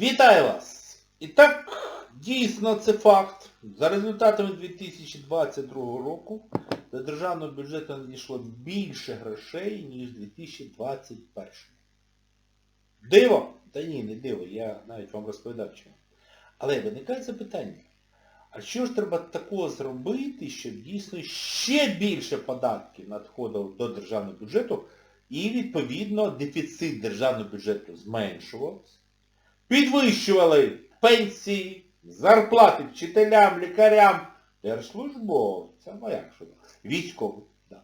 Вітаю вас! І так, дійсно це факт. За результатами 2022 року до державного бюджету надійшло більше грошей, ніж 2021. Диво? Та ні, не диво, я навіть вам розповідав чому. Але виникає запитання, а що ж треба такого зробити, щоб дійсно ще більше податків надходило до державного бюджету і, відповідно, дефіцит державного бюджету зменшувався? Підвищували пенсії, зарплати вчителям, лікарям, держслужбовцям, а як що, військовим. Да.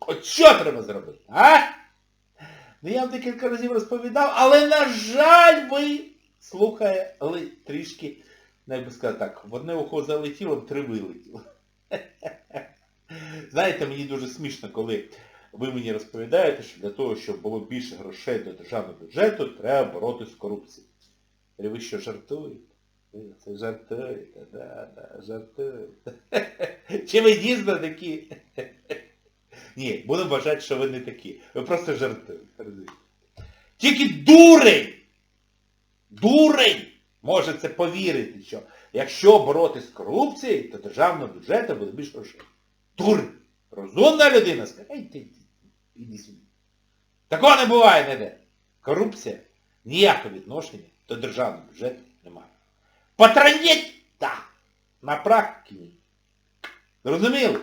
От що треба зробити, а? Ну я вам декілька разів розповідав, але, на жаль, ви слухали трішки, ну, як би сказати так, в одне ухо залетіло, в три вилетіло. Знаєте, мені дуже смішно, коли ви мені розповідаєте, що для того, щоб було більше грошей до державного бюджету, треба боротися з корупцією. Що, жартуєте? Ви Це жартуєте, да, да, жартуєте. Чи ви дійсно такі? Ні, будемо вважати, що ви не такі. Ви просто жартуєте. Тільки дурень! Дурень може це повірити, що якщо боротися з корупцією, то державного бюджету буде більше грошей. Дурень! Розумна людина скаже, іди сюди. Такого не буває ніде. Корупція ніякого відношення до державного бюджету немає. Патроніть? Так. На практиці ні. Зрозуміло?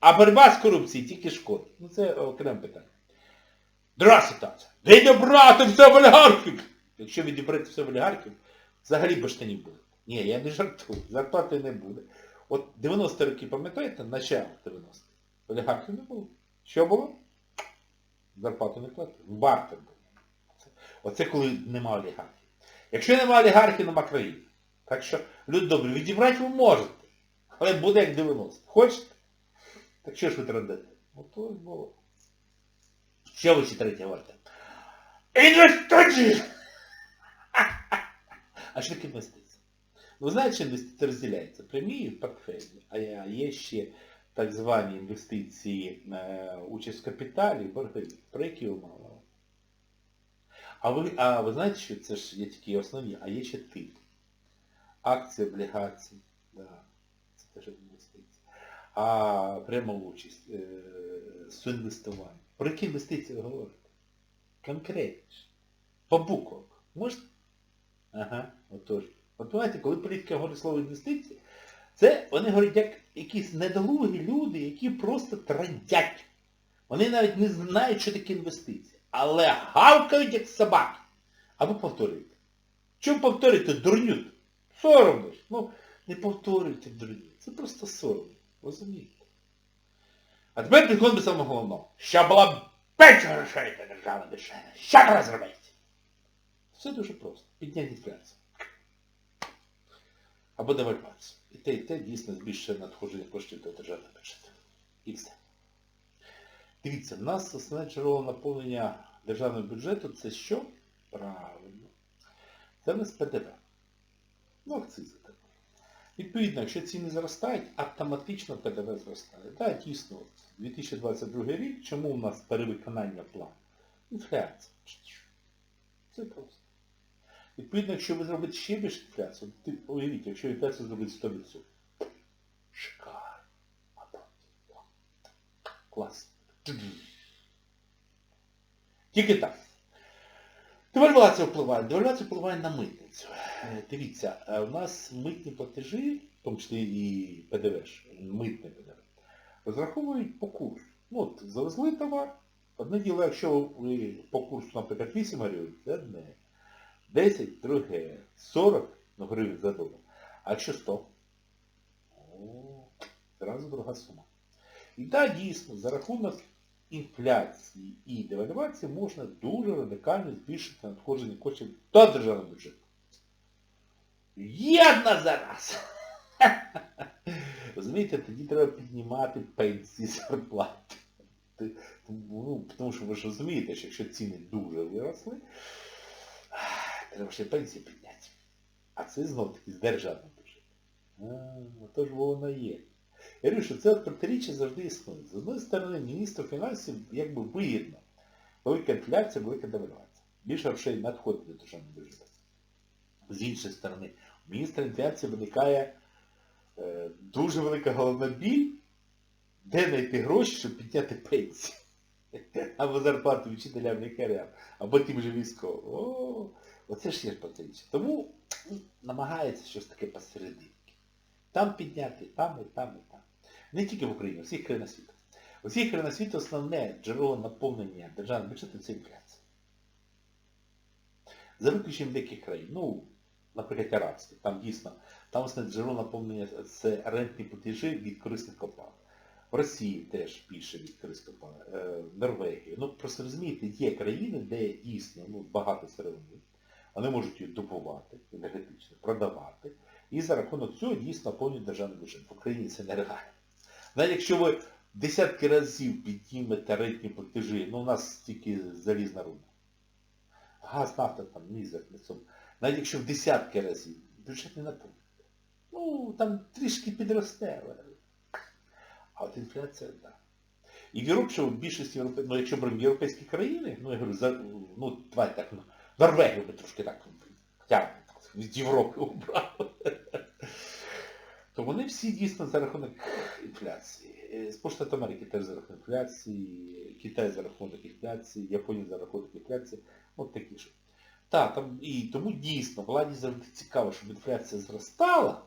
А боротьба з корупцією тільки шкодить. Ну це окреме питання. Друга ситуація. Відібрати все в олігархів. Якщо відібрати все в олігархів, взагалі баштанів буде. Ні, я не жартую. Зарплати не буде. От 90 роки, пам'ятаєте, начало 90-х. Олігархів не було. Що було? Зарплату не платили. Бартер був. Оце коли нема олігархів. Якщо нема олігархів, нема країни. Так що, люди добрі, відібрати ви можете. Але буде як 90. Хочете? Так що ж ви традите? Ото й було. Що ви ще третє говорите? Інвестиції! А що таке інвестиції? Ну, знаєте, що інвестиції розділяються? Прямі і портфельні. А є- ще так звані інвестиції, е, участь в капіталі, борги. Про які ви мали? А ви, а ви знаєте, що це ж є тільки основні, а є ще тип. Акції, облігації. Да. Це теж інвестиції. А прямо участь, е, суінвестування. Про які інвестиції ви говорите? Конкретніше. По буквах. Можете? Ага, отож. От знаєте, коли політики говорять слово інвестиції, це вони говорять як якісь недолугі люди, які просто трандять. Вони навіть не знають, що таке інвестиції. Але гавкають як собаки. А ви повторюєте. Чому повторюєте дурню? Соромно ж. Ну, не повторюйте дурню. Це просто соромно. Розумієте? А тепер підходимо до самого головного. Щоб була більше грошей для держави бюджету. Що треба зробити? Все дуже просто. Підняти інфляцію. Або девальвацію. І те, і те дійсно збільшує надходження коштів до державного бюджету. І все. Дивіться, в нас основне джерело наповнення державного бюджету це що? Правильно. Це в нас ПДВ. Ну, акцизи так. Відповідно, якщо ціни зростають, автоматично ПДВ зростає. Так, дійсно, 2022 рік, чому у нас перевиконання плану? Інфляція. Це просто. Відповідно, якщо ви зробите ще більше інфляцію, уявіть, якщо інфляцію зробить 100%. Шикарно. Клас. Тільки так. Девальвація впливає. Девальвація впливає на митницю. Е, Дивіться, е, у нас митні платежі, в тому числі і ПДВ, митне ПДВ, розраховують по курсу. Ну, от, завезли товар. Одне діло, якщо ви по курсу, наприклад, 8 гривень, це одне. 10, друге, 40 ну, гривень за долар. А якщо 100? О, зразу друга сума. І так, дійсно, за рахунок інфляції і девальвації можна дуже радикально збільшити надходження коштів до державного бюджету. Єдна зараз! Розумієте, тоді треба піднімати пенсії зарплати. Ти- Ну, тому що ви ж розумієте, що якщо ціни дуже виросли, треба ще пенсії підняти. А це знов таки з державного бюджету. А, то ж воно є. Я говорю, що це протиріччя завжди існує. З одної сторони, міністру фінансів якби вигідно. Велика інфляція, велика девальвація. Більше грошей надходить до державного бюджету. З іншої сторони, у міністра інфляції виникає е, дуже велика головна біль, де знайти гроші, щоб підняти пенсії. Або зарплату вчителям лікарям, або тим же військовим. Оце ж є протиріччя. Тому намагається щось таке посерединки. Там підняти, там і там, і там. Не тільки в Україні, у всіх країнах світу. У всіх країнах світу основне джерело наповнення державного бюджету це інфляція. За виключенням деяких країн. Ну, наприклад, арабських. Там дійсно, там основне джерело наповнення це рентні платежі від корисних копалин. В Росії теж більше від корисних копалин. Е, Норвегія. Ну, просто розумієте, є країни, де дійсно ну, багато сировини. Вони можуть її добувати енергетично, продавати. І за рахунок цього дійсно наповнюють державний бюджет. В Україні це нереально. Навіть якщо ви десятки разів піднімете рентні платежі, ну у нас тільки залізна руда. Газ, нафта там мізер цьому. Навіть якщо в десятки разів, бюджет не наповнює. Ну, там трішки підросте. А от інфляція, так. Да. І в Європі, що більшість європейських, ну якщо беремо європейські країни, ну я говорю, за, ну давайте так, ну, Норвегію ми трошки так, хоча від Європи убрали, то вони всі дійсно за рахунок інфляції. Е, Сполучені Штати Америки теж за рахунок інфляції, Китай за рахунок інфляції, Японія за рахунок інфляції, от такі ж. Так, там і тому дійсно владі завжди цікаво, щоб інфляція зростала,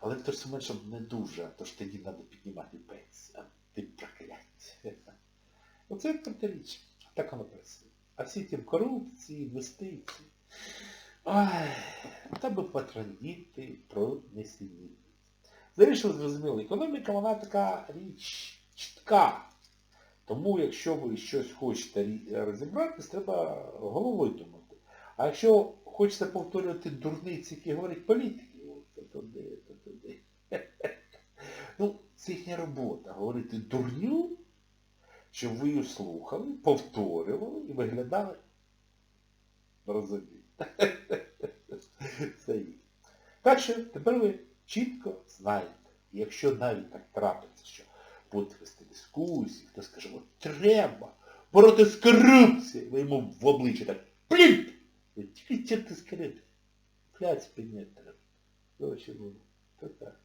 але в той момент, щоб не дуже, а то ж тоді треба піднімати пенсії. А ти прокляття. Оце протиріч. Так воно працює. А всі ті корупції, інвестиції. Ой, та би патроніти про несенітність. Зарішили зрозуміло, економіка вона така річ чітка. Тому якщо ви щось хочете розібратись, треба головою думати. А якщо хочете повторювати дурниці, які говорять політики, то туди, то туди. Ну, це їхня робота. Говорити дурню, щоб ви її слухали, повторювали і виглядали розумієте. Так що тепер ви чітко знаєте, якщо навіть так трапиться, що будете вести дискусії, хто скаже, от треба боротися з корупцією, ви йому в обличчя так плінь! Ви Тільки черти з корупцією. Інфляцію підняти треба. Будуть. То так.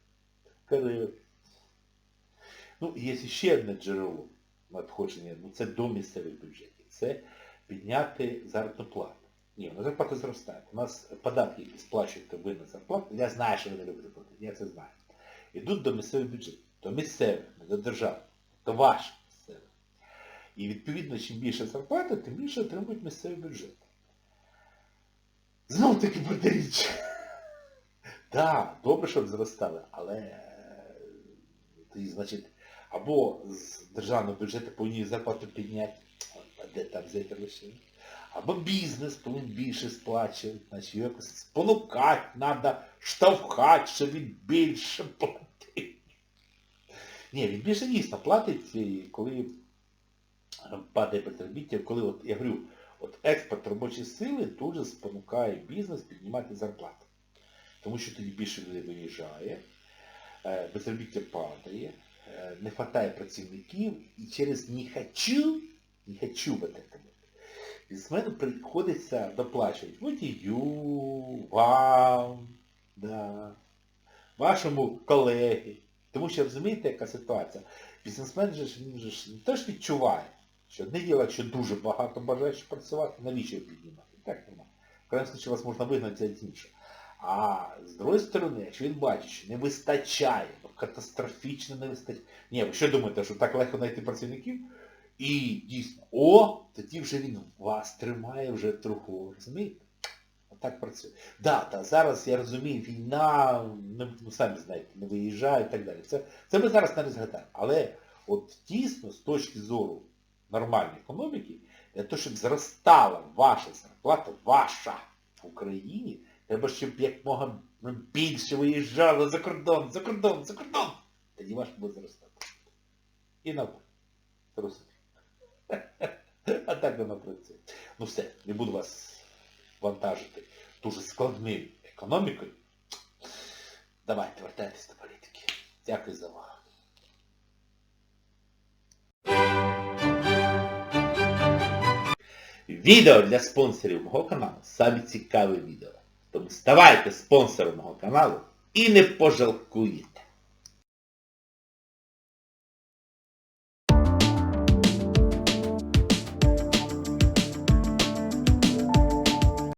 Ну, є ще одне джерело надходження, ну це до місцевих бюджетів. Це підняти заробітну. Ні, на зарплата зростає. У нас податки, сплачуєте ви на зарплату, я знаю, що ви не любите платити, я це знаю. Йдуть до місцевих бюджетів, до не до державних, до ваших місцевих. І відповідно, чим більше зарплата, тим більше отримують місцеві бюджети. Знов таки протиріччя. Так, добре, щоб зростали, але е, тоді, значить, або з державного бюджету повинні зарплату підняти, а де там взяти гроші? Або бізнес повинен більше сплачувати, значить якось спонукати, треба штовхати, щоб він більше платив. Ні, він більше дійсно платить, коли падає безробіття, коли, от, я говорю, от експорт робочої сили дуже спонукає бізнес піднімати зарплати. Тому що тоді більше людей виїжджає, безробіття падає, е, не вистачає працівників, і через не хочу, не хочу в Бізнесмену приходиться доплачувати водію, вам, да, вашому колеги. Тому що розумієте, яка ситуація? Бізнесмен же він же ж теж відчуває, що одне діло, якщо дуже багато бажаючих працювати, навіщо його піднімати? Так нема. В крайному случае вас можна вигнати з іншого. А з другої сторони, якщо він бачить, що не вистачає, ну катастрофічно не вистачає. Ні, ви що думаєте, що так легко знайти працівників? І дійсно, о, тоді вже він вас тримає вже троху, розумієте? Отак працює. Да, та зараз я розумію, війна, ну, самі знаєте, не виїжджає і так далі. Це, це ми зараз не розглядаємо. Але от дійсно, з точки зору нормальної економіки, для того, щоб зростала ваша зарплата, ваша в Україні, треба, щоб як мога більше виїжджало за кордон, за кордон, за кордон. Тоді ваш буде зростати. І навпаки. Зростати. А так воно працює. Ну все, не буду вас вантажити дуже складною економікою. Давайте, вертайтесь до політики. Дякую за увагу. Відео для спонсорів мого каналу. Самі цікаві відео. Тому ставайте спонсором мого каналу і не пожалкуєте.